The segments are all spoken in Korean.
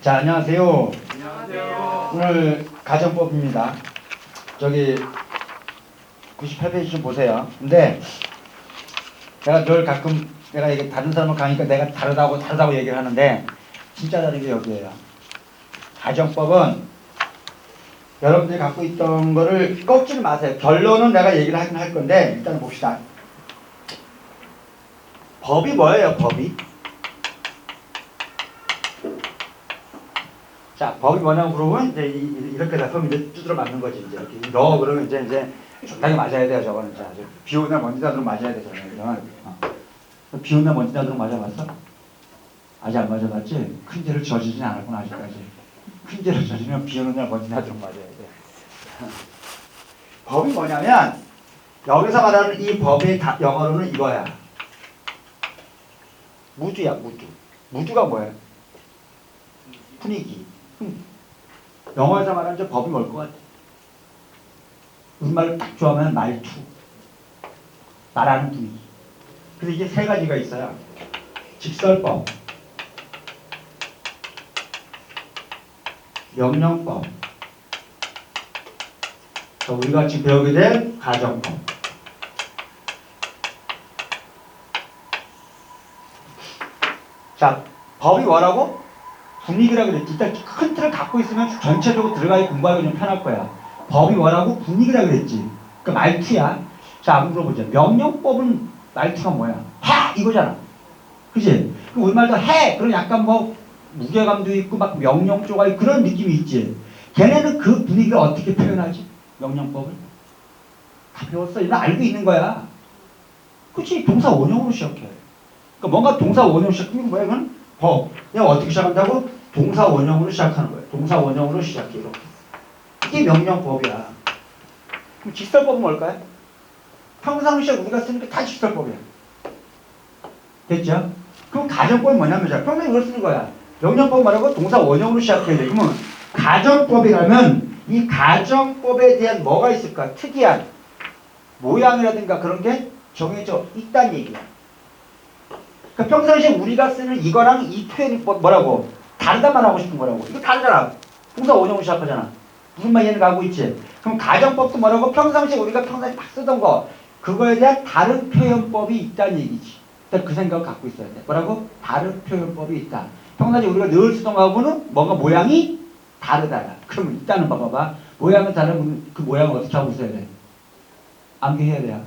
자, 안녕하세요. 안녕하세요. 오늘 가정법입니다. 저기 98페이지 좀 보세요. 근데 내가 늘 가끔 내가 이게 다른 사람을 가니까 내가 다르다고 다르다고 얘기를 하는데 진짜 다른 게 여기에요. 가정법은 여러분들이 갖고 있던 거를 꺾지 마세요. 결론은 내가 얘기를 하긴 할 건데 일단 봅시다. 법이 뭐예요? 법이? 자, 법이 뭐냐고 물어보면 이제 이렇게 다 그럼 이제 두드러 맞는 거지 이제 이렇게 너 그러면 이제 이제 적당히 맞아야 돼요 저거는 아주 비 오는 날 먼지 나도록 맞아야 돼 저거는. 어. 비 오는 날 먼지 나도록 맞아봤어? 아직 안 맞아봤지? 큰 죄를 저지르진 않았구나 아직까지 큰 죄를 저지르면 비 오는 날 먼지 나도록 맞아야 돼 법이 뭐냐면 여기서 말하는 이 법의 다- 영어로는 이거야 무주야 무주 무주가 뭐예요? 분위기 음. 영어에서 말하는 저 법이 뭘 것 같아? 우리말로 딱 좋아하면 말투. 말하는 분위기. 그래서 이게 세 가지가 있어요. 직설법. 명령법. 또 우리가 지금 배우게 될 가정법. 자 법이 뭐라고? 분위기라 그랬지. 일단 큰 틀을 갖고 있으면 전체적으로 들어가기 공부하기 좀 편할 거야. 법이 뭐라고? 분위기라 그랬지. 그 말투야. 자, 한번 물어보자. 명령법은 말투가 뭐야? 해! 이거잖아. 그지? 그 우리말도 해! 그런 약간 뭐 무게감도 있고 막 명령 조각 그런 느낌이 있지. 걔네는 그 분위기를 어떻게 표현하지? 명령법을? 다 배웠어. 이거 알고 있는 거야. 그치? 동사 원형으로 시작해. 그러니까 뭔가 동사 원형으로 시작하면 뭐야? 이건 법. 그냥 어떻게 시작한다고? 동사 원형으로 시작하는 거예요. 동사 원형으로 시작해 이렇게. 이게 명령법이야. 그럼 직설법은 뭘까요? 평상시에 우리가 쓰는 게 다 직설법이야. 됐죠? 그럼 가정법이 뭐냐면 자, 평소에 이걸 쓰는 거야. 명령법 말하고 동사 원형으로 시작해야 돼. 그러면 가정법이라면 이 가정법에 대한 뭐가 있을까? 특이한 모양이라든가 그런 게 정해져 있다는 얘기야. 그러니까 평상시에 우리가 쓰는 이거랑 이 표현이 뭐- 뭐라고? 다르다만 하고 싶은 거라고. 이거 다르잖아. 동사 원형으로 시작하잖아. 무슨 말 이해는 가고 있지? 그럼 가정법도 뭐라고? 평상시에 우리가 평상시에 막 쓰던 거 그거에 대한 다른 표현법이 있다는 얘기지. 일단 그 생각을 갖고 있어야 돼. 뭐라고? 다른 표현법이 있다. 평상시에 우리가 늘 쓰던 거하고는 뭔가 모양이 다르다. 그러면 있다는 거 봐봐. 모양은 다른 그 모양을 어떻게 하고 있어야 돼? 암기해야 돼요.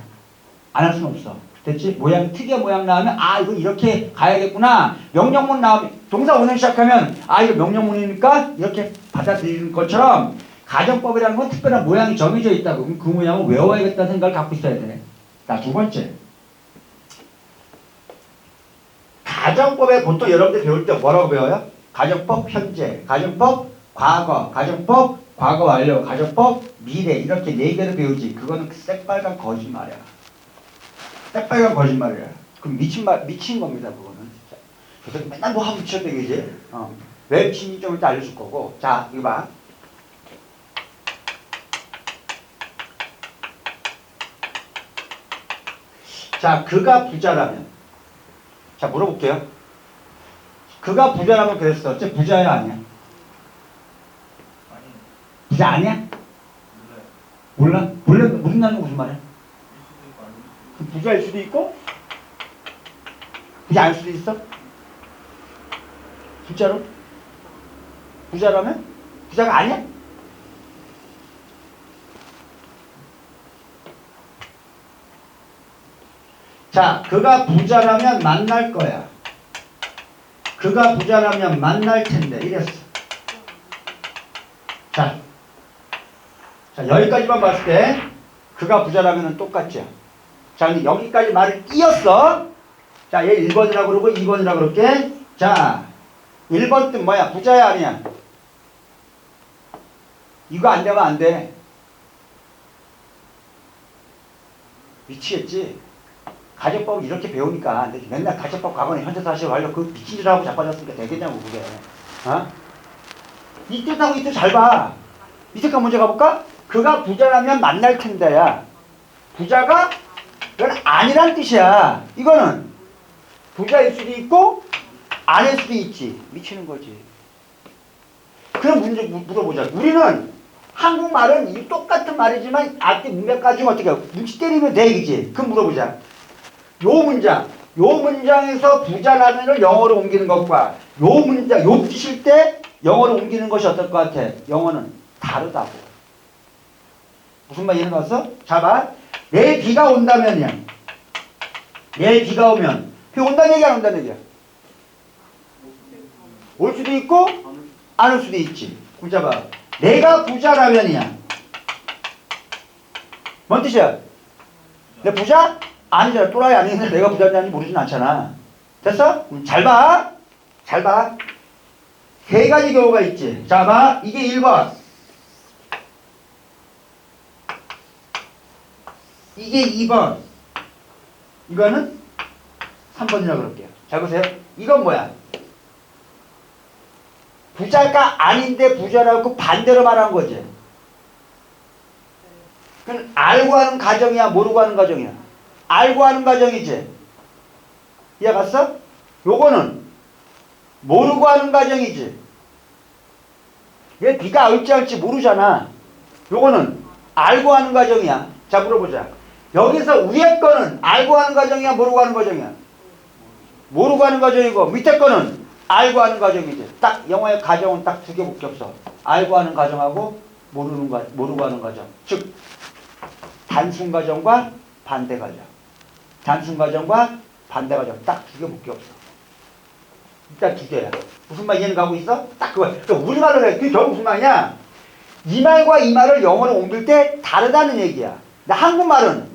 안할 수는 없어. 됐지? 모양, 특이한 모양 나오면, 아, 이거 이렇게 가야겠구나. 명령문 나오면, 동사 원형 시작하면, 아, 이거 명령문이니까 이렇게 받아들이는 것처럼, 가정법이라는 건 특별한 모양이 정해져 있다고. 그럼 그 모양을 외워야겠다는 생각을 갖고 있어야 돼. 자, 두 번째. 가정법에 보통 여러분들 배울 때 뭐라고 배워요? 가정법 현재, 가정법 과거, 가정법 과거 완료, 가정법 미래 이렇게 네 개를 배우지. 그거는 새빨간 거짓말이야. 새빨간 거짓말이야. 그럼 미친 말 미친 겁니다. 그거는 진짜. 그래서 맨날 뭐 하면 미쳤네 그지? 어. 왜 미친지 좀 이따 알려줄 거고. 자 이거 봐. 자 그가 부자라면 자 물어볼게요. 그가 부자라면 그랬어. 쟤 부자야 아니야? 아니, 부자 아니야? 몰라요. 몰라? 몰라? 거 무슨 말이야? 일 수도 있고 아닐 수도 있고. 그럼 부자일 수도 있고 부자 아닐 수도 있어? 진짜로? 부자라면? 부자가 아니야? 자, 그가 부자라면 만날 거야. 그가 부자라면 만날 텐데 이랬어. 자, 자 여기까지만 봤을 때 그가 부자라면 똑같죠. 자, 근데 여기까지 말을 띄었어. 자, 얘 1번이라고 그러고 2번이라고 그럴게. 자, 1번 뜻 뭐야? 부자야 아니야? 이거 안 되면 안 돼. 미치겠지? 가정법을 이렇게 배우니까 맨날 가정법 과거는 현재 사실 완료 그 미친 짓 하고 자빠졌으니까 되겠냐고 그게. 어? 이 뜻하고 이 뜻 잘 봐. 거 문제 가볼까? 그가 부자라면 만날 텐데야. 부자가 이건 아니란 뜻이야. 이거는 부자일 수도 있고 아닐 수도 있지. 미치는 거지. 그런 문제 무- 물어보자. 우리는 한국말은 이 똑같은 말이지만 앞뒤 문맥까지 어떻게 해요? 눈치 때리면 돼, 그지? 그럼 물어보자. 요 문장, 요 문장에서 부자라면을 영어로 옮기는 것과 요 문장, 요 뜻일 때 영어로 옮기는 것이 어떨 것 같아? 영어는 다르다고. 무슨 말 이해는 갔어? 자, 봐. 내일 비가 온다면이야. 내일 비가 오면 비 온다는 얘기야, 안 온다는 얘기야? 올 수도 있고 안 올 수도 있지. 부자 봐. 내가 부자라면이야. 뭔 뜻이야? 내 부자? 아니잖아. 또라이 아니는데 내가 부자냐니 모르진 않잖아. 됐어? 음, 잘 봐. 잘 봐. 세 가지 경우가 있지. 자, 봐. 이게 1번. 이게 2번. 이거는 3번이라고 그럴게요. 잘 보세요. 이건 뭐야? 부자가 아닌데 부자라고 반대로 말한 거지. 그건 알고 하는 가정이야, 모르고 하는 가정이야. 알고 하는 가정이지. 이해 갔어? 요거는 모르고 하는 가정이지. 왜 비가 올지 할지 모르잖아. 요거는 알고 하는 가정이야. 자, 물어보자. 여기서 위에 거는 알고 하는 가정이야, 모르고 하는 가정이야. 모르고 하는 가정이고 밑에 거는 알고 하는 가정이지. 딱 영어의 가정은 딱 두 개밖에 없어. 알고 하는 가정하고 모르는 가 모르고 하는 가정. 즉 단순 가정과 반대 가정. 단순 가정과 반대 가정 딱 두 개밖에 없어. 일단 두 개야. 무슨 말 이해는 가고 있어? 딱 그거. 그러니까 우리말로 해. 그게 결국 무슨 말이냐? 이 말과 이 말을 영어로 옮길 때 다르다는 얘기야. 근데 한국말은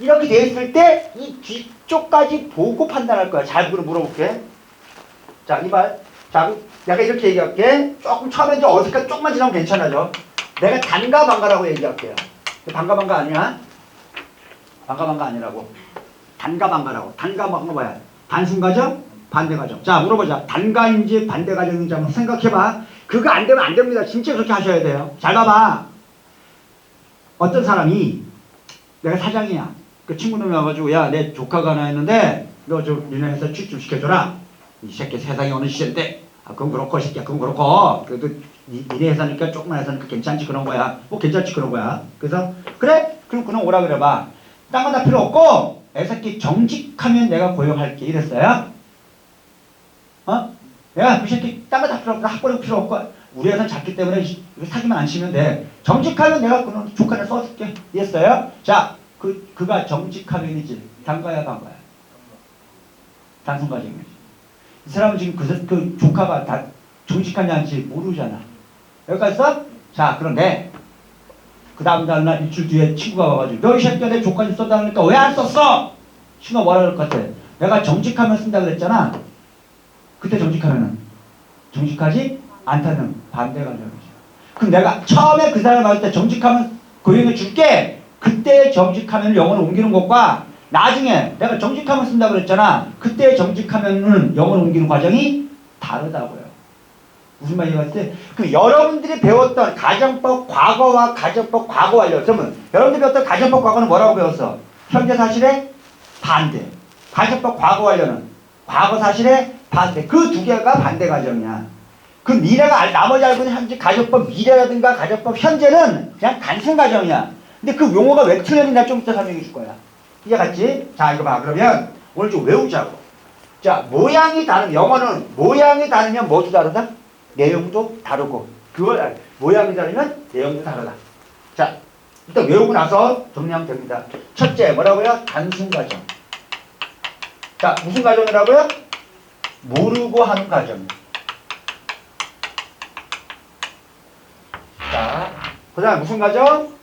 이렇게 되어 있을 때 이 뒤쪽까지 보고 판단할 거야. 잘 물어- 물어볼게. 자, 이 말. 자, 내가 이렇게 얘기할게. 조금 처음에 좀 어색해. 조금만 지나면 괜찮아져. 내가 단가 반가라고 얘기할게요. 반가 반가 아니야? 반가 반가 아니라고. 단가 반가라고. 단가 반가 뭐야? 단순 가정, 반대 가정. 자, 물어보자. 단가인지 반대 가정인지 한번 생각해봐. 그거 안 되면 안 됩니다. 진짜 그렇게 하셔야 돼요. 잘 봐봐. 어떤 사람이 내가 사장이야. 그 친구놈이 와가지고 야 내 조카가 하나 있는데 너좀 니네 회사 취직 좀 시켜줘라. 이 새끼 세상에 어느 시대인데 아 그건 그렇고 이 새끼야 그건 그렇고 그래도 니, 니네 회사니까 조그만 회사니까 괜찮지 그런 거야. 뭐 괜찮지 그런 거야. 그래서 그래 그럼 그냥 오라 그래봐. 딴 건 다 필요 없고 애 새끼 정직하면 내가 고용할게 이랬어요. 어? 야, 그 새끼 딴 거 다 필요 없고 학벌이 필요 없고 우리 회사는 작기 때문에 사기만 안 치면 돼. 정직하면 내가 그놈 조카를 써줄게. 이해했어요? 자, 그 그가 정직하면이지. 단가야 반가야. 단순 가정이지. 이 사람은 지금 그, 사- 그 조카가 다 정직하냐 안지 모르잖아. 여기까지 써? 자, 그런데 그 다음 날날 일주일 뒤에 친구가 와가지고 너이 새끼야 내 조카 좀 써달라니까 왜 안 썼어? 친구가 뭐라 그럴 것 같아? 내가 정직하면 쓴다 그랬잖아. 그때 정직하면은 정직하지 않다는 반대 가정이죠. 그럼 내가 처음에 그 사람 할때 정직하면 고용해 줄게. 그때 정직하면 영어로 옮기는 것과 나중에 내가 정직하면 쓴다 그랬잖아. 그때 정직하면은 영어로 옮기는 과정이 다르다고요. 무슨 말인지 알았어요? 그 여러분들이 배웠던 가정법 과거와 가정법 과거 완료. 그러면 여러분들이 배웠던 가정법 과거는 뭐라고 배웠어? 현재 사실의 반대. 가정법 과거 완료는 과거 사실의 반대. 그 두 개가 반대 가정이야. 그 미래가 알- 나머지 알고 있는 현재 가정법 미래라든가 가정법 현재는 그냥 단순 가정이야. 근데 그 용어가 왜 틀렸는지 좀 이따 설명해 줄 거야. 이해 갔지? 자 이거 봐. 그러면 오늘 좀 외우자고. 자 모양이 다른 영어는 모양이 다르면 뭐도 다르다? 내용도 다르고 그걸 알- 모양이 다르면 내용도 다르다. 자 일단 외우고 나서 정리하면 됩니다. 첫째 뭐라고요? 단순 가정. 자 무슨 가정이라고요? 모르고 하는 가정. 자, 그 다음 무슨 가정?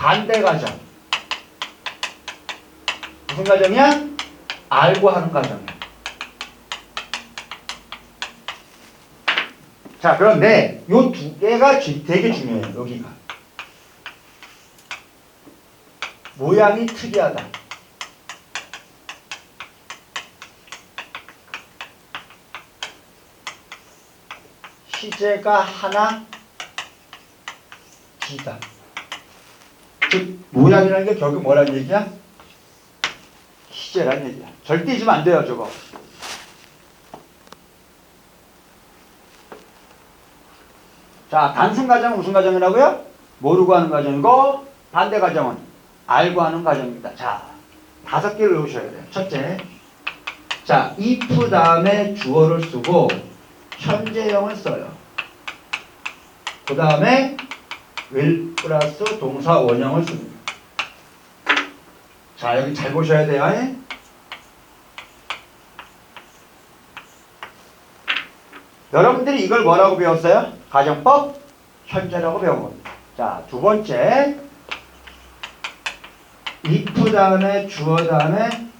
반대 가정. 무슨 가정이야? 알고 하는 가정이야. 자, 그런데 요 두 개가 주- 되게 중요해요, 여기가. 모양이 특이하다. 시제가 하나, 기다. 즉 모양이라는 게 결국 뭐라는 얘기야? 시제라는 얘기야. 절대 잊으면 안 돼요, 저거. 자, 단순 가정은 무슨 가정이라고요? 모르고 하는 가정이고 반대 가정은 알고 하는 가정입니다. 자, 다섯 개를 외우셔야 돼요. 첫째, 자, if 다음에 주어를 쓰고 현재형을 써요. 그 다음에 will 플러스 동사 원형을 씁니다. 자, 여기 잘 보셔야 돼요. 예? 여러분들이 이걸 뭐라고 배웠어요? 가정법 현재라고 배운 겁니다. 자, 두 번째. if 다음에 주어 다음에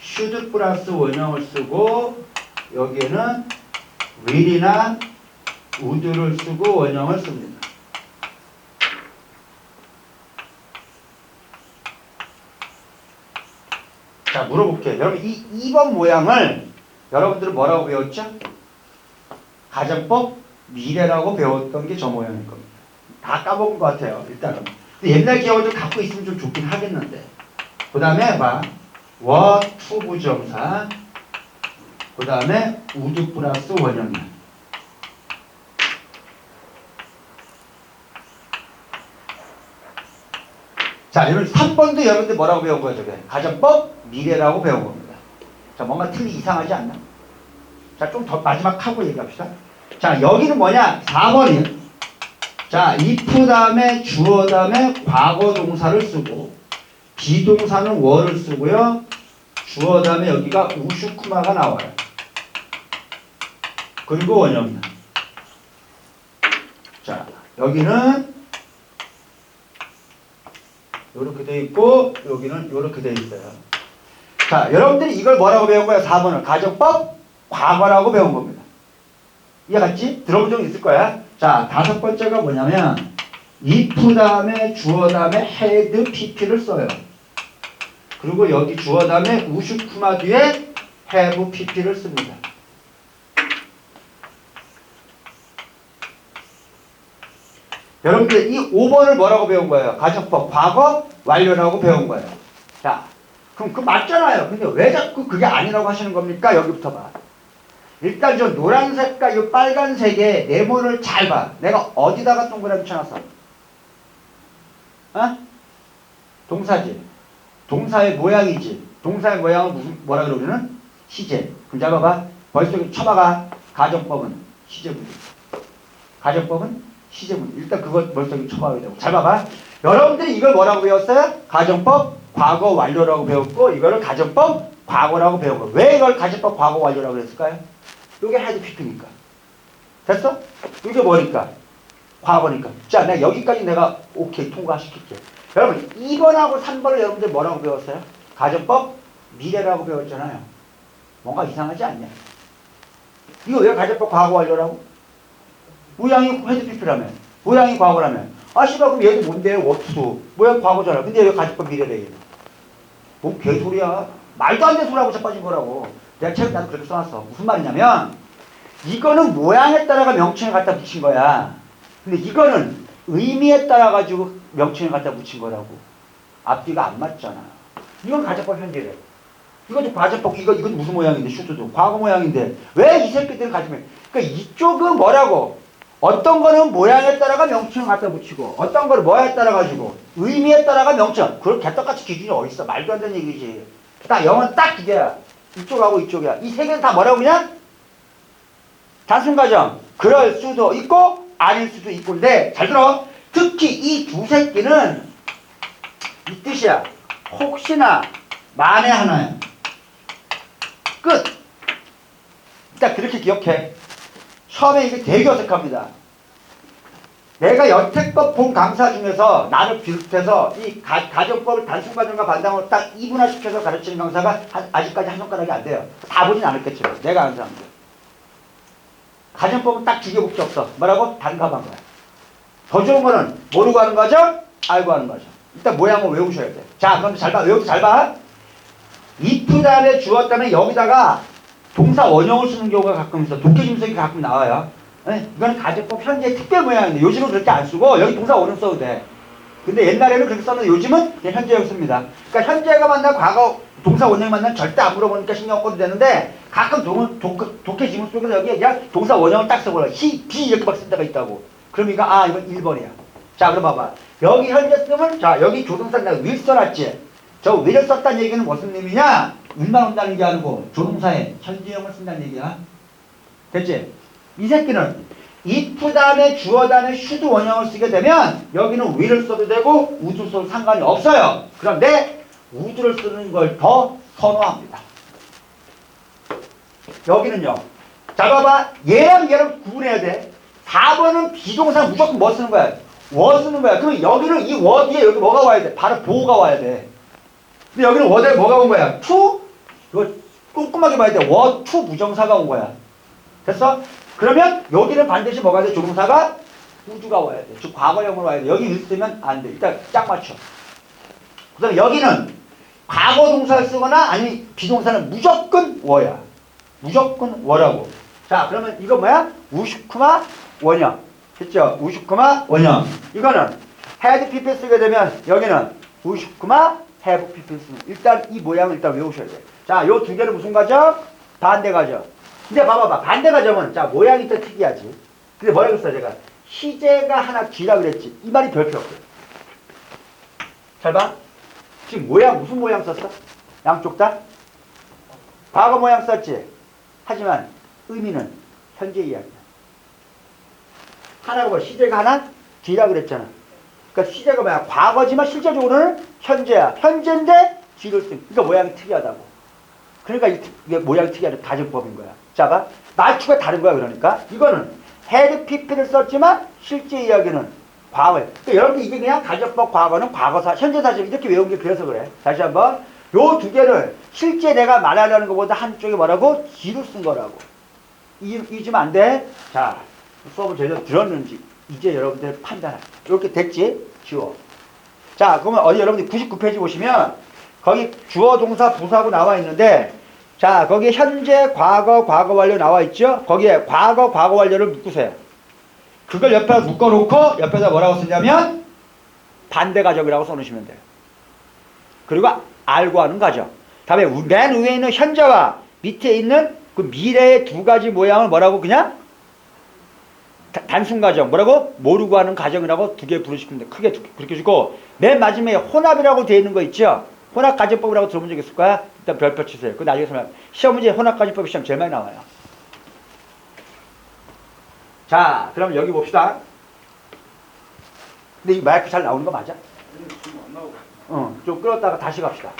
should 플러스 원형을 쓰고 여기에는 will이나 would를 쓰고 원형을 씁니다. 자, 물어볼게요. 여러분, 이 2번 모양을 여러분들은 뭐라고 배웠죠? 가정법 미래라고 배웠던 게 저 모양일 겁니다. 다 까먹은 것 같아요. 일단은. 옛날 기억을 좀 갖고 있으면 좀 좋긴 하겠는데. 그 다음에 봐. 워, 투 부정사. 그 다음에 우드 플러스 원형이야. 자, 여러분 3번도 여러분들 뭐라고 배운 거예요, 저게? 가정법 미래라고 배운 겁니다. 자, 뭔가 틀리 이상하지 않나? 자, 좀 더 마지막 하고 얘기합시다. 자, 여기는 뭐냐? 4번이에요. 자, if 다음에 주어 다음에 과거 동사를 쓰고 비동사는 were 쓰고요. 주어 다음에 여기가 우슈쿠마가 나와요. 그리고 원형이다. 자, 여기는 이렇게 돼 있고 여기는 이렇게 돼 있어요. 자, 여러분들이 이걸 뭐라고 배운 거야? 4번을 가정법 과거라고 배운 겁니다. 이해갔지? 들어본 적 있을 거야. 자, 다섯 번째가 뭐냐면 if 다음에 주어 다음에 had pp를 써요. 그리고 여기 주어 다음에 우슈쿠마 뒤에 have pp를 씁니다. 여러분들 이 5번을 뭐라고 배운 거예요? 가정법 과거 완료라고 배운 거예요. 자, 그럼 그 맞잖아요. 근데 왜 자꾸 그게 아니라고 하시는 겁니까? 여기부터 봐. 일단 저 노란색과 이 빨간색의 네모를 잘 봐. 내가 어디다가 동그라미 쳐놨어? 어? 동사지. 동사의 모양이지. 동사의 모양은 무슨 뭐라 그래 우리는? 시제. 그럼 잡아봐. 벌써 쳐봐가. 가정법은 시제문. 가정법은 시제문. 일단 벌써 여기 쳐봐야 되고. 잘 봐봐. 여러분들이 이걸 뭐라고 배웠어요? 가정법 과거 완료라고 배웠고 이거를 가정법 과거라고 거. 왜 이걸 가정법 과거 완료라고 그랬을까요? 이게 헤드 피트니까. 됐어? 이게 뭐니까? 과거니까. 자, 내가 여기까지 내가 오케이 통과시킬게. 여러분, 2번하고 3번을 여러분들 뭐라고 배웠어요? 가정법 미래라고 배웠잖아요. 뭔가 이상하지 않냐? 이거 왜 가정법 과거 완료라고? 모양이 피트라며. 모양이 과거라며. 아, 씨발, 그럼 얘도 뭔데? 워투도. 모양 과거잖아. 근데 왜 가정법 미래래, 얘는? 뭔 개소리야. 말도 안 되는 소리하고 자빠진 거라고. 내가 책에 나도 그렇게 써놨어. 무슨 말이냐면 이거는 모양에 따라가 명칭을 갖다 붙인 거야. 근데 이거는 의미에 따라 가지고 명칭을 갖다 붙인 거라고. 앞뒤가 안 맞잖아. 이건 가정법 현재래. 이것도 과정법 이거 이건 무슨 모양인데 슈트도 과거 모양인데 왜 이 새끼들은 가지면 그러니까 이쪽은 뭐라고 어떤 거는 모양에 따라가 명칭을 갖다 붙이고 어떤 거는 뭐에 따라 가지고 의미에 따라가 명칭. 그걸 개떡같이 기준이 어딨어? 말도 안 되는 얘기지. 딱 영은 딱 이게야 이쪽하고 이쪽이야. 이 세 개는 다 뭐라고 그냥 단순 가정. 그럴 수도 있고 아닐 수도 있고인데 잘 들어. 특히 이 두 새끼는 이 뜻이야. 혹시나 만에 하나야. 끝. 일단 그렇게 기억해 처음에 이게 되게 어색합니다 내가 여태껏 본 강사 중에서 나를 비롯해서 이 가, 가정법을 단순 가정과 반당으로 딱 이분화시켜서 가르치는 강사가 한- 아직까지 한 손가락이 안 돼요. 다 보진 않았겠지만 내가 아는 사람들. 가정법은 딱 두 개밖에 없어. 뭐라고? 단감한 거야. 더 좋은 거는 모르고 하는 거죠? 알고 하는 거죠. 일단 모양을 외우셔야 돼. 자, 그럼 잘 봐. 외우고 잘 봐. if 다음에 주어 다음에 여기다가 동사 원형을 쓰는 경우가 가끔 있어. 독해짐석이 가끔 나와요. 네? 이건 가정법 현재 특별 모양인데 요즘은 그렇게 안 쓰고 여기 동사 원형 써도 돼. 근데 옛날에는 그렇게 썼는데 요즘은 현재형 씁니다. 그러니까 현재가 만나 과거 동사 원형이 만나면 절대 안 물어보니까 신경 꺼도 되는데 가끔 동, 독, 독해 지문 속에서 여기에 그냥 동사 원형을 딱 써버려. he, be 이렇게 막 쓴 데가 있다고. 이거 아 이건 1번이야. 자 그럼 봐봐. 여기 현재 쓰면 자 여기 조동사 내가 will 써놨지. 저 will을 썼다는 얘기는 무슨 의미냐? Wil만 온다는 게 아니고 조동사에 현재형을 쓴다는 얘기야. 됐지? 이 새끼는 if 다음에 주어 다음에 should 원형을 쓰게 되면 여기는 will을 써도 되고 would 써도 상관이 없어요. 그런데 would를 쓰는 걸 더 선호합니다. 여기는요. 자 봐봐. 얘랑 얘랑 구분해야 돼. 4번은 비동사 무조건 뭐 쓰는 거야? 워 쓰는 거야. 그럼 여기는 이워 뒤에 여기 뭐가 와야 돼? 바로 보호가 와야 돼. 근데 여기는 워에 뭐가 온 거야? 투? 이거 꼼꼼하게 봐야 돼. 워, 투 무정사가 온 거야. 됐어? 그러면 여기는 반드시 뭐가 돼? 조동사가 우주가 와야 돼. 즉 과거형으로 와야 돼. 여기 있으면 안 돼. 일단 짝 맞춰. 그다음에 여기는 과거 동사를 쓰거나 아니 비동사는 무조건 워야. 무조건 워라고. 자, 그러면 이거 뭐야? 우슈크마 원형. 됐죠? 우슈크마 원형. 이거는 헤드 피피 쓰게 되면 여기는 우슈크마 피피 쓰는. 일단 이 모양을 일단 외우셔야 돼. 자, 요 두 개는 무슨 과정? 반대 과정. 근데 봐봐봐. 반대 과정은 자, 모양이 또 특이하지. 근데 뭐라 그랬어, 제가? 시제가 하나 뒤라 그랬지. 이 말이 별 필요 없어. 잘 봐. 지금 모양 무슨 모양 썼어? 양쪽 다? 과거 모양 썼지. 하지만 의미는 현재 이야기야. 하나고 시제가 하나 뒤라 그랬잖아. 그러니까 시제가 뭐야? 과거지만 실제적으로는 현재야. 현재인데 뒤를 쓴. 그러니까 모양이 특이하다고. 그러니까 이- 이게 모양이 특이한 가정법인 거야. 자, 봐. 말투가 다른 거야. 그러니까 이거는 헤드 피피를 썼지만 실제 이야기는 과거에. 그러니까 여러분 이게 그냥 가정법 과거는 과거사, 현재사실 이렇게 외운 게 그래서 그래. 다시 한번 요 두 개를 실제 내가 말하려는 것보다 한쪽에 뭐라고 뒤로 쓴 거라고. 이, 잊으면 안 돼. 자, 수업을 제대로 들었는지 이제 여러분들 판단할. 이렇게 됐지? 지워. 자, 그러면 어디 여러분들 99페이지 보시면 거기 주어 동사 부사하고 나와 있는데 자, 거기 현재 과거 과거 완료 나와 있죠? 거기에 과거 과거 완료를 묶으세요. 그걸 옆에 묶어 놓고 옆에다 뭐라고 쓰냐면 반대 가정이라고 써 놓으시면 돼요. 그리고 알고 하는 과정. 다음에 우- 맨 위에 있는 현재와 밑에 있는 그 미래의 두 가지 모양을 뭐라고 그냥 다- 단순 가정. 뭐라고? 모르고 하는 가정이라고 두 개 부르시면 돼. 크게 두- 그렇게 주고 맨 마지막에 혼합이라고 되어 있는 거 있죠? 혼합 가정법이라고 들어본 적 있을 거야? 일단 별표 치세요. 그 나중에 설명 시험 문제 혼합 가정법 시험 제일 많이 나와요. 자 그럼 여기 봅시다. 근데 이 마이크 잘 나오는 거 맞아? 안 나오고. 어좀 끌었다가 다시 갑시다